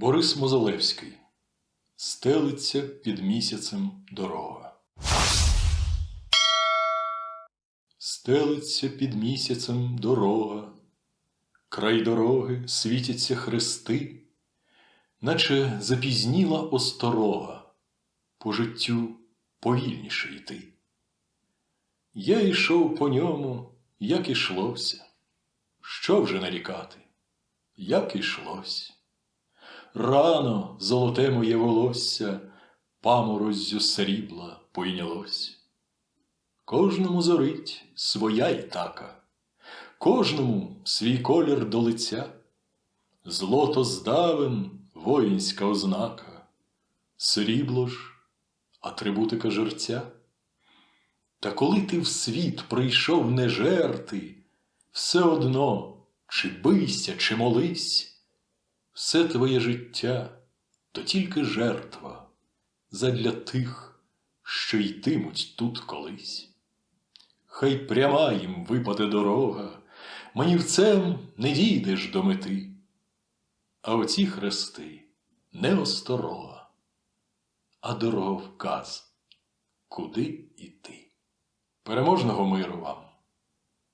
Борис Мозолевський Стелиться під місяцем дорога. Стелиться під місяцем дорога, край дороги світяться хрести, наче запізніла осторога, по життю повільніше йти. Я йшов по ньому, як ішлося. Що вже нарікати, як ішлось. Рано золоте моє волосся памороззю срібла пойнялось. Кожному зорить своя ітака, кожному свій колір до лиця, злото здавен воїнська ознака, срібло ж атрибутика жерця. Та коли ти в світ прийшов не жерти, все одно, чи бийся, чи молись, все твоє життя то тільки жертва задля тих, що йтимуть тут колись. Хай пряма їм випаде дорога, манівцем не дійдеш до мети, а оці хрести не осторога, а дороговказ, куди іти. Переможного миру вам!